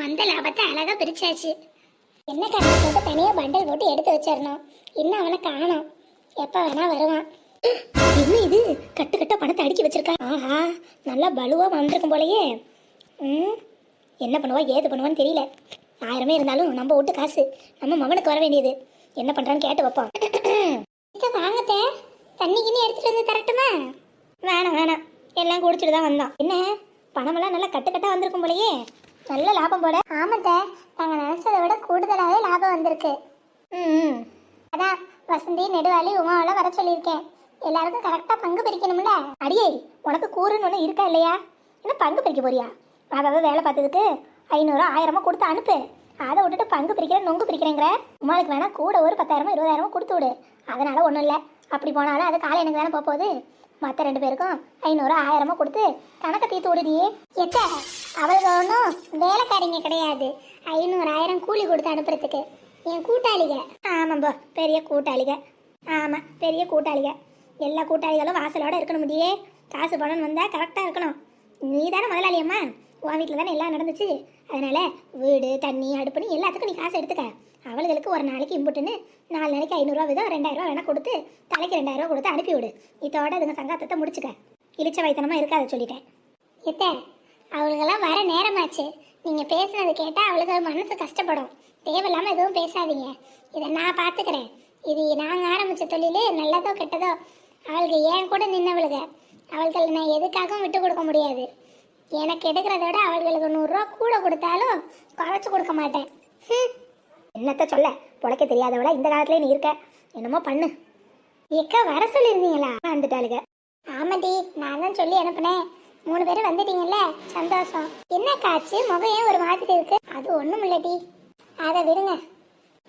வந்த லாபத்தை அழகா பிரிச்சாச்சு. என்ன கணக்கு போட்டு தனியா பண்டல் போட்டு எடுத்து வச்சிடணும். இன்னும் அவனை காணும். எப்ப வேணா வருவான். என்ன இது? கட்டு கட்ட பணத்தை அடுக்கி வச்சிருக்கான் ஆஹா நல்லா பலுவா வந்திருக்கும் போலயே. ம் என்ன பண்ணுவா ஏது பண்ணுவான்னு தெரியல. ஆயிரமே இருந்தாலும் நம்ம விட்டு காசு. நம்ம மகனுக்கு வர வேண்டியது. என்ன பண்றான்னு கேட்டு வைப்போம். இதை தண்ணிக்குன்னு தண்ணி எடுத்துட்டு வந்து தரட்டுமா? வேணாம் வேணாம். எல்லாம் குடிச்சிட்டு தான் வந்தான் என்ன? பணமெல்லாம் நல்லா கட்டு கட்டா வந்திருக்கும் போலயே. நல்ல லாபம் போட ஆமாத்த நாங்க நினைச்சதை விட கூடுதலாகவே லாபம் வந்திருக்கு. ம் அதான் வசந்தி நெடுவாளி உமாவெல்லாம் வர சொல்லியிருக்கேன். எல்லாருக்கும் கரெக்டாக பங்கு பிரிக்கணும்ல. அடியே உனக்கு கூறுன்னு ஒன்று இருக்கா இல்லையா? என்ன பங்கு பிரிக்க போறியா? அதாவது வேலை பார்த்ததுக்கு ஐநூறு ஆயிரமா கொடுத்து அனுப்பு. அதை விட்டுட்டு பங்கு பிரிக்கிறேன் நொங்கு பிரிக்கிறேங்கிற. உமாளுக்கு வேணா கூட ஒரு பத்தாயிரமோ இருபதாயிரமோ கொடுத்து விடு. அதனால ஒன்றும் இல்லை. அப்படி போனாலும் அது காலை எனக்கு தானே போக போகுது. மற்ற ரெண்டு பேருக்கும் ஐநூறு ஆயிரமோ கொடுத்து கணக்கை தீர்த்து விடுதியே எத்த அவளுக்கு ஒன்றும் வேலைக்காரிங்க கிடையாது. ஐநூறு ஆயிரம் கூலி கொடுத்து அனுப்புறதுக்கு. என் கூட்டாளிக. ஆமாம்பா பெரிய கூட்டாளிக. ஆமாம் பெரிய கூட்டாளிக. எல்லா கூட்டாளிகளும் வாசலோட இருக்கணும் முடியே. காசு பணம் வந்தால் கரெக்டாக இருக்கணும். நீ தானே முதலாளியம்மா உன் வீட்டில் தானே எல்லாம் நடந்துச்சு. அதனால் வீடு தண்ணி அடுப்புன்னு எல்லாத்துக்கும் நீ காசு எடுத்துக்க. அவளுகளுக்கு ஒரு நாளைக்கு இம்புட்டுன்னு நாலு நாளைக்கு ஐநூறுரூவா விதம் ரெண்டாயிரம் ரூபா வேணால் கொடுத்து தலைக்கு ரெண்டாயிரம் ரூபா கொடுத்து அனுப்பிவிடு இதோட அதுங்க சங்காத்தத்தை முடிச்சுக்க. இழிச்ச வைத்தனமாக இருக்காத சொல்லிட்டேன். எத்த அவளுக்கெல்லாம் வர நேரமாச்சு. நீங்கள் பேசுனது கேட்டால் அவளுக்கு மனசு கஷ்டப்படும். தேவையில்லாமல் எதுவும் பேசாதீங்க. இதை நான் பார்த்துக்கிறேன் இது நாங்கள் ஆரம்பித்த தொழிலே நல்லதோ கெட்டதோ அவளுக்கு ஏன் கூட நின்னவளுக. அவள்கள் நான் எதுக்காகவும் விட்டு கொடுக்க முடியாது. எனக்கு எடுக்கிறத விட அவர்களுக்கு நூறுரூவா கூட கொடுத்தாலும் குறைச்சி கொடுக்க மாட்டேன். ஹம். என்னத்த சொல்ல? பொழைக்க தெரியாதவளா இந்த காலத்துல நீ இருக்க? என்னமோ பண்ணு. எக்கா வர சொல்லியிருந்தீங்களா? வந்துட்டாளுங்க ஆமாடி நான் தான் சொல்லி அனுப்புனேன். மூணு பேரும் வந்துட்டீங்கல்ல? சந்தோஷம். என்ன காச்சு முகம் ஏன் ஒரு மாதிரி இருக்கு? அது ஒண்ணும் இல்லடி. அதை விடுங்க.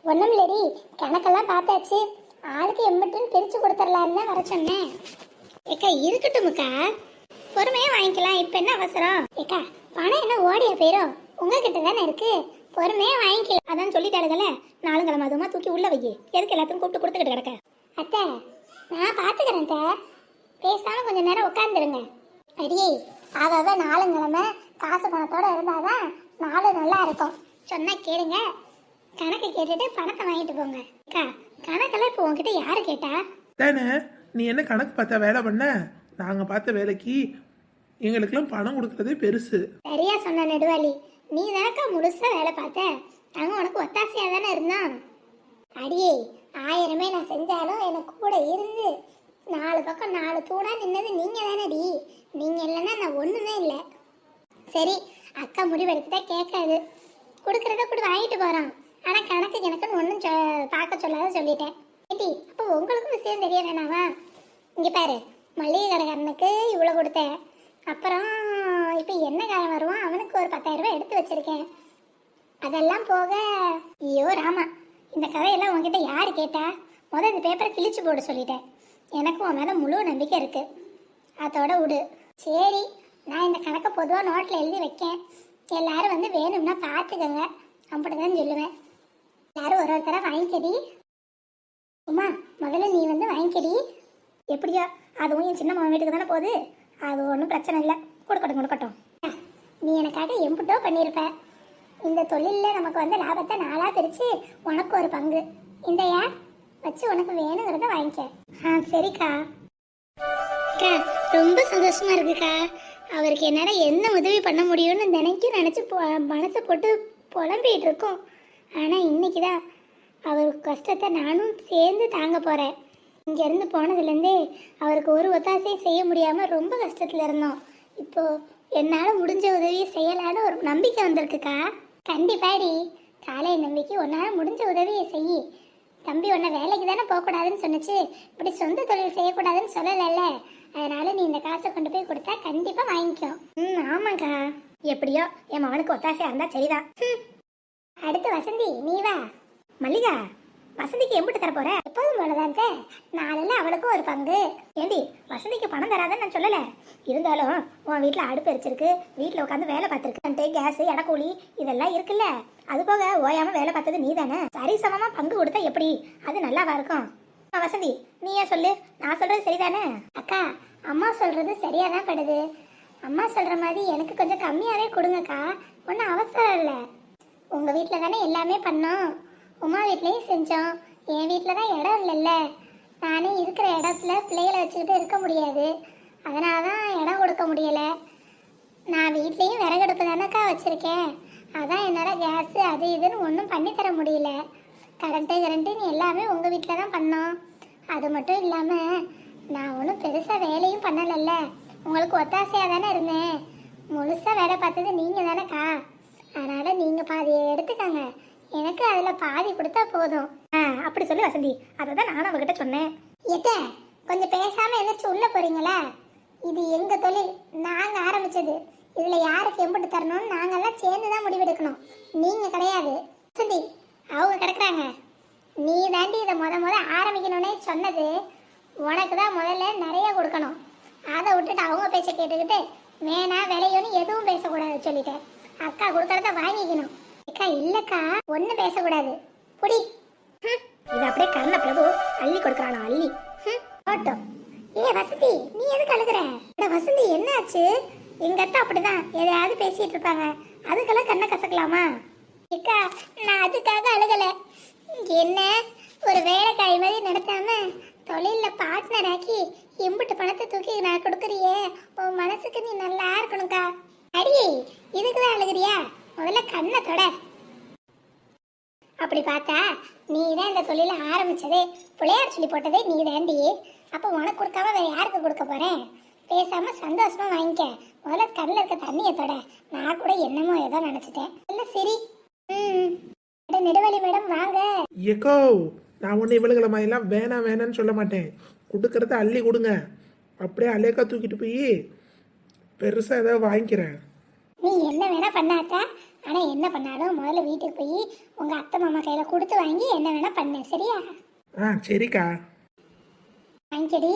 ஒண்ணும் இல்லடி. கணக்கெல்லாம் பார்த்தாச்சு. ஆளுக்கு எம்பிட்டுன்னு பிரிச்சு கொடுத்துடலான்னு வர சொன்னேன். ஏக்கா இருக்கட்டும்க்கா. பொறுமையா வாங்கிக்கலாம். இப்ப என்ன அவசரம்? ஏக்கா பணம் என்ன ஓடிய போயிடும் உங்ககிட்ட தானே இருக்கு? பொறுமையா வாங்கிக்கலாம் அதான் சொல்லிட்டாளுகல நாளுங்கிழமை அதுமா தூக்கி உள்ள வை எதுக்கு எல்லாத்தையும் கூப்பிட்டு கொடுத்துக்கிட்டு கிடக்க? அத்தை நான் பாத்துக்கிறேன் அத்தை. பேசாம கொஞ்ச நேரம் உட்காந்துருங்க அடியே அதாவது நாளுங்கிழமை காசு பணத்தோட இருந்தாதான் நாலு நல்லா இருக்கும். சொன்னா கேளுங்க. கணக்கு கேட்டுட்டு பணத்தை வாங்கிட்டு போங்க. அக்கா கணக்கெல்லாம் இப்போ உங்ககிட்ட யாரு கேட்டா? தானே நீ என்ன கணக்கு பார்த்தா வேலை பண்ண? நாங்கள் பார்த்த வேலைக்கு எங்களுக்கெல்லாம் பணம் கொடுக்கறதே பெருசு. சரியா சொன்ன நெடுவாளி. நீ தானக்கா முழுசா வேலை பார்த்த? நாங்க உனக்கு ஒத்தாசையா தானே இருந்தோம் அடியே ஆயிரமே நான் செஞ்சாலும் எனக்கு கூட இருந்து நாலு பக்கம் நாலு தூணா நின்னது நீங்க தானடி. நீங்க இல்லைன்னா நான் ஒண்ணுமே இல்லை. சரி அக்கா முடிவெடுத்துட்டா கேட்காது. கொடுக்கறத கூட வாங்கிட்டு போறோம் ஆனா கணக்கு கணக்குன்னு ஒன்றும் பார்க்க சொல்லாத சொல்லிட்டேன். ஏடி அப்போ உங்களுக்கும் விஷயம் தெரிய வேணாமா இங்க பாரு மளிகை கடைக்காரனுக்கு இவ்வளோ கொடுத்தேன். அப்புறம் இப்போ என்ன காலம் வருவான்? அவனுக்கு ஒரு பத்தாயிரம் ரூபாய் எடுத்து வச்சிருக்கேன். அதெல்லாம் போக ஐயோ ராமா இந்த கதையெல்லாம் உங்ககிட்ட யார் கேட்டா? முத இந்த பேப்பரை கிழிச்சு போட சொல்லிட்டேன். எனக்கும் உன் மேலே முழு நம்பிக்கை இருக்கு. அதோட விடு. சரி நான் இந்த கணக்கை பொதுவாக நோட்டில் எழுதி வைக்கேன். எல்லாரும் வந்து வேணும்னா பார்த்துக்கோங்க அப்படிதான் சொல்லுவேன். எல்லாரும் ஒரு ஒருத்தராக வாங்கிக்கடி. உமா முதல்ல நீ வந்து வாங்கிக்கடி. எப்படியோ? அதுவும் என் சின்ன மகன் வீட்டுக்கு தானே போகுது. அது ஒன்றும் பிரச்சனை இல்லை. கொடுக்கட்டும் கொடுக்கட்டும் நீ எனக்காக எம்புட்டோ பண்ணியிருப்ப இந்த தொழிலில் நமக்கு வந்து லாபத்தை நாளாக பிரித்து உனக்கு ஒரு பங்கு. இதையா வச்சு உனக்கு வேணுங்கிறத வாங்கிக்க. ஆ சரிக்கா. அக்கா ரொம்ப சந்தோஷமா இருக்குக்கா. அவருக்கு என்னால் என்ன உதவி பண்ண முடியும்னு நினைக்க நினச்சி மனசை போட்டு புலம்பிகிட்டு இருக்கோம். ஆனால் இன்னைக்கு தான் அவர் கஷ்டத்தை நானும் சேர்ந்து தாங்க போகிறேன் இங்கேருந்து போனதுலேருந்தே அவருக்கு ஒரு ஒத்தாசையும் செய்ய முடியாமல் ரொம்ப கஷ்டத்தில் இருந்தோம். இப்போ என்னால் முடிஞ்ச உதவியை செய்யலான்னு ஒரு நம்பிக்கை வந்திருக்குக்கா. கண்டிப்பாடி காலை நம்பிக்கை உன்னால் முடிஞ்ச உதவியை செய். தம்பி உன்னை வேலைக்கு தானே போகக்கூடாதுன்னு சொன்னுச்சு. இப்படி சொந்த தொழில் செய்யக்கூடாதுன்னு சொல்லலைல்ல. அதனால நீ இந்த காசை கொண்டு போய் கொடுத்தா கண்டிப்பாக வாங்கிக்கும். ம் ஆமாக்கா எப்படியோ என் மகனுக்கு ஒத்தாசையாக இருந்தால் சரிதான். அடுத்து வசந்தி நீ வா. மல்லிகா. வசந்திக்கு எம்பிட்டு தர போற? எப்போதும் போலதான் நாளில் அவளுக்கும் ஒரு பங்கு. ஏண்டி வசந்திக்கு பணம் தராதன்னு நான் சொல்லல. இருந்தாலும் உன் வீட்டில் அடுப்பு எரிச்சிருக்கு வீட்டில் உட்காந்து வேலை பார்த்துருக்கு. கேஸ் இடக்கூலி இதெல்லாம் இருக்குல்ல. அது போக ஓயாம வேலை பார்த்தது நீ தானே சரிசமமாக பங்கு கொடுத்தா எப்படி? அது நல்லாவா இருக்கும்? வசந்தி நீ ஏன் சொல்லு? நான் சொல்றது சரிதானே? அக்கா அம்மா சொல்றது சரியா தான் படுது. அம்மா சொல்ற மாதிரி எனக்கு கொஞ்சம் கம்மியாவே கொடுங்கக்கா. ஒன்றும் அவசரம் இல்லை. உங்கள் வீட்டில் தானே எல்லாமே பண்ணோம். உமா வீட்லேயும் செஞ்சோம். என் வீட்டில் தான் இடம் இல்லைல்ல. நானே இருக்கிற இடத்துல பிள்ளைகளை வச்சுக்கிட்டு இருக்க முடியாது. அதனால தான் இடம் கொடுக்க முடியலை. நான் வீட்லேயும் விறகடுப்பு தானேக்கா வச்சுருக்கேன். அதான் என்னால் கேஸு அது இதுன்னு ஒன்றும் பண்ணித்தர முடியல. கரண்ட்டு கரண்ட்டுன்னு எல்லாமே உங்கள் வீட்டில் தான் பண்ணோம். அது மட்டும் இல்லாமல் நான் ஒன்றும் பெருசாக வேலையும் பண்ணலைல்ல. உங்களுக்கு ஒத்தாசையாக தானே இருந்தேன். முழுசாக வேலை பார்த்தது நீங்கள் தானேக்கா அதனால் நீங்கள் பாதியை எடுத்துக்கங்க. எனக்கு அதில் பாதி கொடுத்தா போதும். ஆ அப்படி சொல்லி வசந்தி. அதை தான் நானும் அவகிட்ட சொன்னேன். எத்த கொஞ்சம் பேசாமல் எந்திரிச்சு உள்ளே போறீங்களா? இது எங்கள் தொழில்? நாங்கள் ஆரம்பிச்சது. இதுல யாருக்கு எம்பிட்டு தரணும்னு நாங்கெல்லாம் சேர்ந்து தான் முடிவெடுக்கணும். நீங்கள் கிடையாது. வசந்தி அவங்க கிடக்குறாங்க. நீ தாண்டி இதை முத முத ஆரம்பிக்கணும்னே சொன்னது. உனக்கு தான் முதல்ல நிறைய கொடுக்கணும். அதை விட்டுட்டு அவங்க பேச்சை கேட்டுக்கிட்டு வேணா விளையும்னு எதுவும் பேசக்கூடாது சொல்லிட்டேன். அக்கா கொடுக்கறத வாங்கிக்கணும். இல்லக்கா ஒன்றும் பேசக்கூடாது. புடி. இது அப்படியே கர்ண பிரபு அள்ளி கொடுக்கறானா அள்ளி. ஹம், ஏ வசந்தி நீ எதுக்கு அழுகுற? அட வசந்தி என்னாச்சு? எங்க அத்தா அப்படிதான். எதையாவது பேசிட்டு இருப்பாங்க. அதுக்கெல்லாம் கண்ணை கசக்கலாமா? அக்கா நான் அதுக்காக அழுகல. என்ன? ஒரு வேலைக்காய் மாதிரி நடத்தாம தொழில பார்ட்னர் ஆக்கி எம்பிட்டு பணத்தை தூக்கி நான் கொடுக்குறியே. உன் மனசுக்கு நீ நல்லா இருக்கணும்க்கா. அடியே இதுக்கு தான் அழுகுறியா? முதல்ல கண்ணை தொட. அப்படி பார்த்தா நீ தான் இந்த தொழிலை ஆரம்பிச்சதே. பிள்ளையார் சொல்லி போட்டதே நீ தாண்டி அப்போ உனக்கு கொடுக்காம வேற யாருக்கு கொடுக்க போறேன் பேசாம சந்தோஷமா வாங்கிக்க. முதல்ல கண்ணில் இருக்க தண்ணியை தொட. நான் கூட என்னமோ ஏதோ நினைச்சிட்டேன். இல்ல சரி. ம் அட, நெடுவலி மேடம் வாங்க. ஏக்கோ நான் ஒன்று இவளுகளை மாதிரிலாம் வேணாம் வேணாம்னு சொல்ல மாட்டேன். கொடுக்கறத அள்ளி கொடுங்க. அப்படியே அலேக்கா தூக்கிட்டு போய் பெருசாக ஏதாவது வாங்கிக்கிறேன். நீ என்ன வேணா பண்ணாக்கா ஆனா என்ன பண்ணாலும் முதல்ல வீட்டுக்கு போய் உங்க அத்தை மாமா கையில கொடுத்து வாங்கி என்ன வேணா பண்ணு சரியா? ஆ சரிக்கா. வாங்கிக்கடி.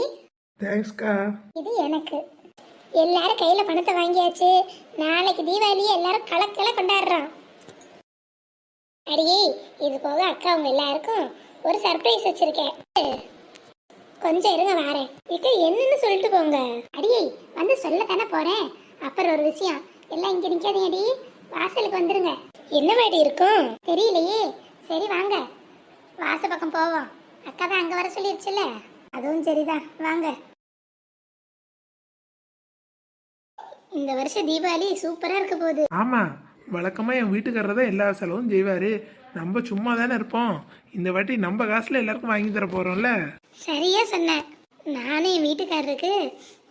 தேங்க்ஸ்க்கா. இது எனக்கு. எல்லாரும் கையில பணத்தை வாங்கியாச்சு. நாளைக்கு தீபாவளி எல்லாரும் கலக்கல கொண்டாடுறோம். அடியே இது போக அக்கா அவங்க எல்லாருக்கும் ஒரு சர்ப்ரைஸ் வச்சிருக்கேன். கொஞ்சம் இருங்க வாரேன். இக்க என்னன்னு சொல்லிட்டு போங்க. அடியே வந்து சொல்ல தானே போறேன். அப்புறம் ஒரு விஷயம். எல்லாம் இங்க நிக்காதீங்க அடி. வாசலுக்கு வந்துருங்க. என்ன வாடி இருக்கும்? தெரியலையே. சரி வாங்க. வாச பக்கம் போவோம். அக்கா தான் அங்க வர சொல்லிருச்சுல்ல? அதுவும் சரிதான். வாங்க. இந்த வருஷம் தீபாவளி சூப்பரா இருக்க போகுது. ஆமாம் வழக்கமாக என் வீட்டுக்காரர் தான் எல்லா செலவும் செய்வார். நம்ம சும்மா தானே இருப்போம். இந்த வாட்டி நம்ம காசில் எல்லாருக்கும் வாங்கி தர போகிறோம்ல சரியா சொன்ன. நானும் என் வீட்டுக்காரருக்கு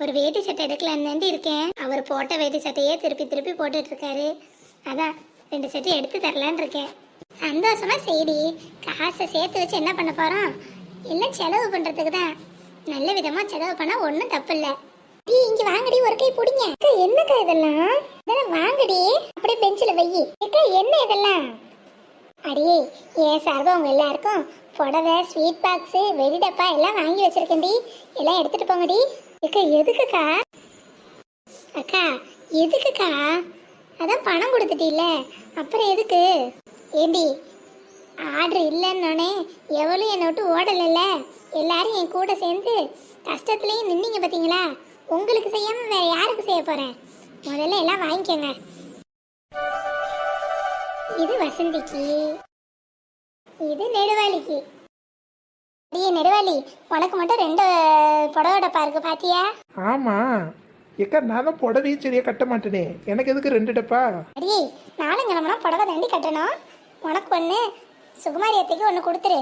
ஒரு வேட்டி சட்டை எடுக்கலான்னு இருக்கேன். அவர் போட்ட வேட்டி சட்டையே திருப்பி திருப்பி போட்டுட்டு இருக்காரு. அதான் ரெண்டு செட்டு எடுத்து தரலான்னு இருக்கேன். சந்தோஷமா செய்டி. காசை சேர்த்து வச்சு என்ன பண்ண போறோம்? எல்லாம் செலவு பண்றதுக்கு தான். நல்ல விதமா செலவு பண்ணா ஒன்றும் தப்பு இல்லை டீ இங்க வாங்கடி ஒரு கை பிடிங்க. அக்கா, என்னக்கா இதெல்லாம்? இதெல்லாம் வாங்கடி. அப்படியே பெஞ்சில் வை. அக்கா என்ன இதெல்லாம்? அடியே ஏன் சார்பா உங்க எல்லாருக்கும் புடவை ஸ்வீட் பாக்ஸு வெடி டப்பா எல்லாம் வாங்கி வச்சிருக்கேன்டி எல்லாம் எடுத்துட்டு போங்கடி அக்கா எதுக்குக்கா? அக்கா எதுக்குக்கா? அதான் பணம் கொடுத்துட்டீல்ல. அப்புறம் எதுக்கு? ஏண்டி ஆர்டர் இல்லைன்னொடனே எவ்வளோ என்னை விட்டு ஓடலைல்ல? எல்லாரும் என் கூட சேர்ந்து கஷ்டத்துலேயும் நின்னீங்க பார்த்தீங்களா உங்களுக்கு செய்யாமல் வேற யாருக்கு செய்ய போகிறேன் முதல்ல எல்லாம் வாங்கிக்கோங்க. இது வசந்திக்கு. இது நெடுவாளிக்கு. நெடுவாளி உனக்கு மட்டும் ரெண்டு புடவை டப்பா இருக்கு பாத்தியா? ஆமாம் ஏக்கா நான் தான் புடவையும் சரியாக கட்ட மாட்டேனே. எனக்கு எதுக்கு ரெண்டு டப்பா? அடியே நானும் கிளம்புனா புடவை தாண்டி கட்டணும். உனக்கு ஒன்று சுகுமாரி அத்தைக்கு ஒன்று கொடுத்துரு.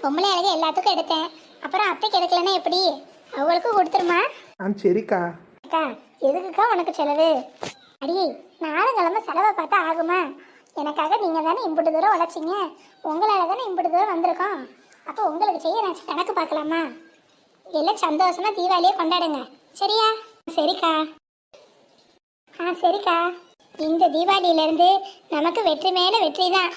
பொம்பளை அழகு எல்லாத்துக்கும் எடுத்தேன். அப்புறம் அத்தைக்கு எடுக்கலன்னா எப்படி? அவங்களுக்கும் கொடுத்துருமா? ஆ சரிக்கா. அக்கா எதுக்குக்கா உனக்கு செலவு? அடியே நாளும் கிழமை செலவை பார்த்தா ஆகுமா? எனக்காக நீங்கள் தானே இம்புட்டு தூரம் உழைச்சிங்க. உங்களால் தானே இம்புட்டு தூரம் வந்திருக்கோம். அப்போ உங்களுக்கு செய்ய நான் கணக்கு பார்க்கலாமா? எல்லாம் சந்தோஷமா தீபாவளியே கொண்டாடுங்க. சரியா? சரிக்கா. ஆ சரிக்கா. இந்த தீபாவளியிலேருந்து நமக்கு வெற்றி மேலே வெற்றி தான்